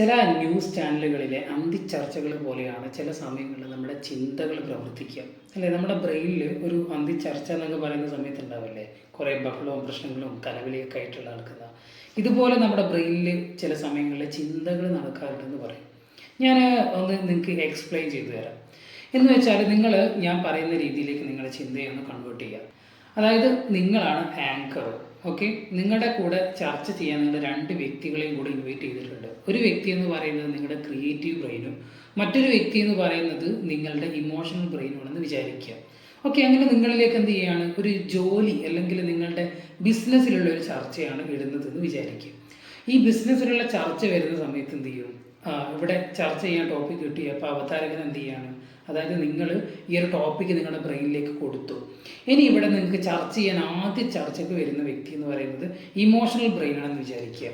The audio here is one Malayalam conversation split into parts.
ചില ന്യൂസ് ചാനലുകളിലെ അന്തിച്ചർച്ചകൾ പോലെയാണ് ചില സമയങ്ങളിൽ നമ്മുടെ ചിന്തകൾ പ്രവർത്തിക്കുക. അല്ലേ? നമ്മുടെ ബ്രെയിനിൽ ഒരു അന്തിച്ചർച്ച എന്നൊക്കെ പറയുന്ന സമയത്ത് ഉണ്ടാവില്ലേ കുറേ ബഹളവും പ്രശ്നങ്ങളും കലവിളിയൊക്കെ ആയിട്ടുള്ള നടക്കുന്ന. ഇതുപോലെ നമ്മുടെ ബ്രെയിനിൽ ചില സമയങ്ങളിൽ ചിന്തകൾ നടക്കാറുണ്ടെന്ന് പറയും. ഞാൻ ഒന്ന് നിങ്ങൾക്ക് എക്സ്പ്ലെയിൻ ചെയ്തു തരാം. എന്ന് വെച്ചാൽ നിങ്ങൾ ഞാൻ പറയുന്ന രീതിയിലേക്ക് നിങ്ങളുടെ ചിന്തയെ ഒന്ന് കൺവേർട്ട് ചെയ്യുക. അതായത് നിങ്ങളാണ് ആങ്കർ ഓക്കെ നിങ്ങളുടെ കൂടെ ചർച്ച ചെയ്യാൻ നിങ്ങൾ രണ്ട് വ്യക്തികളെയും കൂടി ഇൻവൈറ്റ് ചെയ്തിട്ടുണ്ട്. ഒരു വ്യക്തി എന്ന് പറയുന്നത് നിങ്ങളുടെ ക്രിയേറ്റീവ് ബ്രെയിനും മറ്റൊരു വ്യക്തി എന്ന് പറയുന്നത് നിങ്ങളുടെ ഇമോഷണൽ ബ്രെയിനുമാണെന്ന് വിചാരിക്കുക. ഓക്കെ അങ്ങനെ നിങ്ങളിലേക്ക് എന്ത് ചെയ്യാണ്? ഒരു ജോലി അല്ലെങ്കിൽ നിങ്ങളുടെ ബിസിനസ്സിലുള്ള ഒരു ചർച്ചയാണ് ഇടുന്നത് എന്ന് വിചാരിക്കുക. ഈ ബിസിനസ്സിലുള്ള ചർച്ച വരുന്ന സമയത്ത് എന്ത് ചെയ്യും? ഇവിടെ ചർച്ച ചെയ്യാൻ ടോപ്പിക് കിട്ടി. അപ്പോൾ അവതാരകൻ എന്ത് ചെയ്യാണ്? അതായത് നിങ്ങൾ ഈ ഒരു ടോപ്പിക് നിങ്ങളുടെ ബ്രെയിനിലേക്ക് കൊടുത്തു. ഇനി ഇവിടെ നിങ്ങൾക്ക് ചർച്ച ചെയ്യാൻ ആദ്യ ചർച്ചയ്ക്ക് വരുന്ന വ്യക്തി എന്ന് പറയുന്നത് ഇമോഷണൽ ബ്രെയിനാണെന്ന് വിചാരിക്കുക.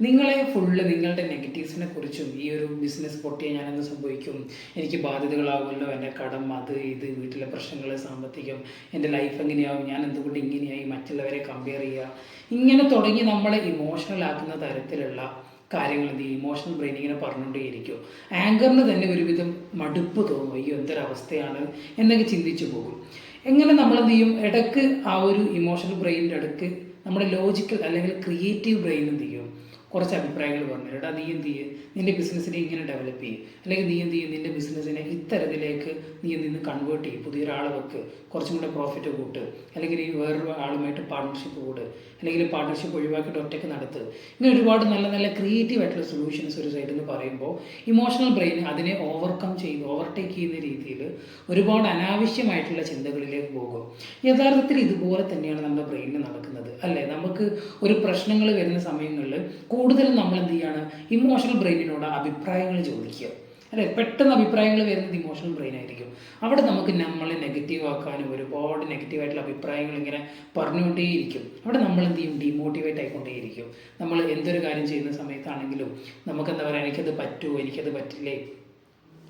നിങ്ങളെ ഫുള്ള് നിങ്ങളുടെ നെഗറ്റീവ്സിനെ കുറിച്ചും ഈ ഒരു ബിസിനസ് പൊട്ടിയാൽ ഞാനെന്ന് സംഭവിക്കും? എനിക്ക് ബാധ്യതകളാവുമല്ലോ. എന്റെ കടം അത് ഇത് വീട്ടിലെ പ്രശ്നങ്ങൾ സാമ്പത്തികം എന്റെ ലൈഫ് എങ്ങനെയാവും? ഞാൻ എന്തുകൊണ്ട് ഇങ്ങനെയായി? മറ്റുള്ളവരെ കമ്പയർ ചെയ്യുക. ഇങ്ങനെ തുടങ്ങി നമ്മളെ ഇമോഷണൽ ആക്കുന്ന തരത്തിലുള്ള കാര്യങ്ങൾ എന്ത് ചെയ്യും? ഇമോഷണൽ ബ്രെയിൻ ഇങ്ങനെ പറഞ്ഞുകൊണ്ടേയിരിക്കും. ആങ്കറിന് തന്നെ ഒരുവിധം മടുപ്പ് തോന്നും. അയ്യോ എന്തൊരവസ്ഥയാണ് എന്നൊക്കെ ചിന്തിച്ചു പോകും. എങ്ങനെ നമ്മൾ എന്ത് ചെയ്യും? ഇടയ്ക്ക് ആ ഒരു ഇമോഷണൽ ബ്രെയിനിന്റെ ഇടയ്ക്ക് നമ്മുടെ ലോജിക്കൽ അല്ലെങ്കിൽ ക്രിയേറ്റീവ് ബ്രെയിൻ എന്ത് ചെയ്യും? കുറച്ച് അഭിപ്രായങ്ങൾ പറഞ്ഞു എടാ നീ എന്ത് ചെയ്യും? നിന്റെ ബിസിനസ്സിനെ ഇങ്ങനെ ഡെവലപ്പ് ചെയ്യും. അല്ലെങ്കിൽ നീ എന്ത് ചെയ്യും? നിന്റെ ബിസിനസ്സിനെ ഇത്തരത്തിലേക്ക് നീ നിന്ന് കൺവേർട്ട് ചെയ്യും. പുതിയൊരാളെ വെക്ക്. കുറച്ചും കൂടെ പ്രോഫിറ്റ് കൂട്ട്. അല്ലെങ്കിൽ ഈ വേറൊരു ആളുമായിട്ട് പാർട്ട്ണർഷിപ്പ് കൂട്. അല്ലെങ്കിൽ പാർട്ട്ണർഷിപ്പ് ഒഴിവാക്കിയിട്ട് ഒറ്റയ്ക്ക് നടത്ത്. ഇങ്ങനെ ഒരുപാട് നല്ല നല്ല ക്രിയേറ്റീവ് ആയിട്ടുള്ള സൊല്യൂഷൻസ് ഒരു സൈഡിൽ നിന്ന് പറയുമ്പോൾ ഇമോഷണൽ ബ്രെയിൻ അതിനെ ഓവർകം ചെയ്ത് ഓവർടേക്ക് ചെയ്യുന്ന രീതിയിൽ ഒരുപാട് അനാവശ്യമായിട്ടുള്ള ചിന്തകളിലേക്ക് പോകും. യഥാർത്ഥത്തിൽ ഇതുപോലെ തന്നെയാണ് നമ്മുടെ ബ്രെയിനിൽ നടക്കുന്നത്. അല്ലേ? നമുക്ക് ഒരു പ്രശ്നങ്ങൾ വരുന്ന സമയങ്ങളിൽ കൂടുതലും നമ്മൾ എന്ത് ചെയ്യാണ് ഇമോഷണൽ ബ്രെയിനിനോട് അഭിപ്രായങ്ങൾ ചോദിക്കുക. അല്ലെ? പെട്ടെന്ന് അഭിപ്രായങ്ങൾ വരുന്നത് ഇമോഷണൽ ബ്രെയിൻ ആയിരിക്കും. അവിടെ നമുക്ക് നമ്മളെ നെഗറ്റീവ് ആക്കാനും ഒരുപാട് നെഗറ്റീവായിട്ടുള്ള അഭിപ്രായങ്ങൾ ഇങ്ങനെ പറഞ്ഞുകൊണ്ടേയിരിക്കും. അവിടെ നമ്മൾ എന്ത് ചെയ്യും? ഡിമോട്ടിവേറ്റ് ആയിക്കൊണ്ടേയിരിക്കും. നമ്മൾ എന്തൊരു കാര്യം ചെയ്യുന്ന സമയത്താണെങ്കിലും നമുക്ക് എന്താ പറയുക എനിക്കത് പറ്റുമോ എനിക്കത് പറ്റില്ലേ?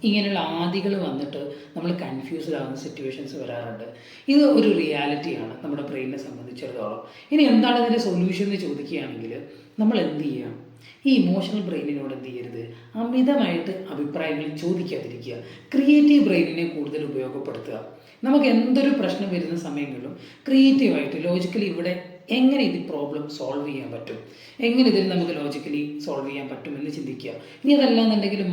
ഇങ്ങനെയുള്ള ആദികൾ വന്നിട്ട് നമ്മൾ കൺഫ്യൂസ്ഡ് ആകുന്ന സിറ്റുവേഷൻസ് വരാറുണ്ട്. ഇത് ഒരു റിയാലിറ്റിയാണ് നമ്മുടെ ബ്രെയിനിനെ സംബന്ധിച്ചിടത്തോളം. ഇനി എന്താണ് ഇതിന്റെ സൊല്യൂഷൻ എന്ന് ചോദിക്കുകയാണെങ്കിൽ നമ്മൾ എന്ത് ചെയ്യാം ഈ ഇമോഷണൽ ബ്രെയിനിനോട് എന്ത് ചെയ്യരുത്? അമിതമായിട്ട് അഭിപ്രായങ്ങൾ ചോദിക്കാതിരിക്കുക. ക്രിയേറ്റീവ് ബ്രെയിനിനെ കൂടുതൽ ഉപയോഗപ്പെടുത്തുക. നമുക്ക് എന്തൊരു പ്രശ്നം വരുന്ന സമയങ്ങളിലും ക്രിയേറ്റീവായിട്ട് ലോജിക്കലി ഇവിടെ എങ്ങനെ ഇത് പ്രോബ്ലം സോൾവ് ചെയ്യാൻ പറ്റും? എങ്ങനെ ഇതിൽ നമുക്ക് ലോജിക്കലി സോൾവ് ചെയ്യാൻ പറ്റും എന്ന് ചിന്തിക്കുക. ഇനി അതല്ല എന്നുണ്ടെങ്കിൽ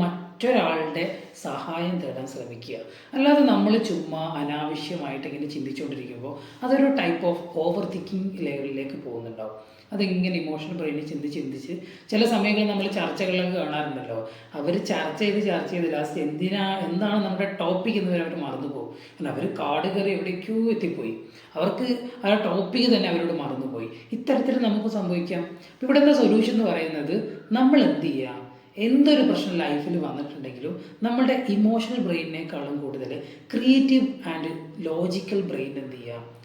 മറ്റൊരാളുടെ സഹായം തേടാൻ ശ്രമിക്കുക. അല്ലാതെ നമ്മൾ ചുമ്മാ അനാവശ്യമായിട്ട് ഇങ്ങനെ ചിന്തിച്ചുകൊണ്ടിരിക്കുമ്പോൾ അതൊരു ടൈപ്പ് ഓഫ് ഓവർ തിങ്കിങ് ലെവലിലേക്ക് പോകുന്നുണ്ടാവും. അതിങ്ങനെ ഇമോഷണൽ ബ്രെയിനിൽ ചിന്തിച്ച് ചിന്തിച്ച് ചില സമയങ്ങളിൽ നമ്മൾ ചർച്ചകളിലൊക്കെ കാണാറുണ്ടല്ലോ. അവർ ചർച്ച ചെയ്ത് ചർച്ച ചെയ്ത് ലാസ്റ്റ് എന്തിനാ എന്താണ് നമ്മുടെ ടോപ്പിക് എന്ന് വരെ അവർ മറന്നുപോകും. കാരണം അവർ കാട് കയറി എവിടേക്കോ എത്തിപ്പോയി. അവർക്ക് ആ ടോപ്പിക് തന്നെ അവരോട് മറന്നുപോയി. ഇത്തരത്തിൽ നമുക്ക് സംഭവിക്കാം. ഇവിടെ എന്താ സൊല്യൂഷൻ എന്ന് പറയുന്നത് നമ്മൾ എന്ത് ചെയ്യാം? എന്തൊരു പ്രശ്നം ലൈഫിൽ വന്നിട്ടുണ്ടെങ്കിലും നമ്മുടെ ഇമോഷണൽ ബ്രെയിനിനേക്കാളും കൂടുതൽ ക്രിയേറ്റീവ് ആൻഡ് ലോജിക്കൽ ബ്രെയിൻ എന്ത് ചെയ്യുക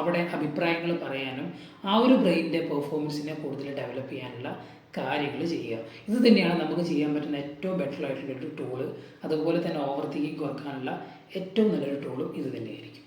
അവിടെ അഭിപ്രായങ്ങൾ പറയാനും ആ ഒരു ബ്രെയിനിന്റെ പെർഫോമൻസിനെ കൂടുതൽ ഡെവലപ്പ് ചെയ്യാനുള്ള കാര്യങ്ങൾ ചെയ്യുക. ഇത് തന്നെയാണ് നമുക്ക് ചെയ്യാൻ പറ്റുന്ന ഏറ്റവും ബെറ്റർ ആയിട്ടുള്ള ഒരു ടൂൾ അതുപോലെ തന്നെ ഓവർ തിങ്കിങ് കുറക്കാനുള്ള ഏറ്റവും നല്ലൊരു ടൂളും ഇത് തന്നെയായിരിക്കും.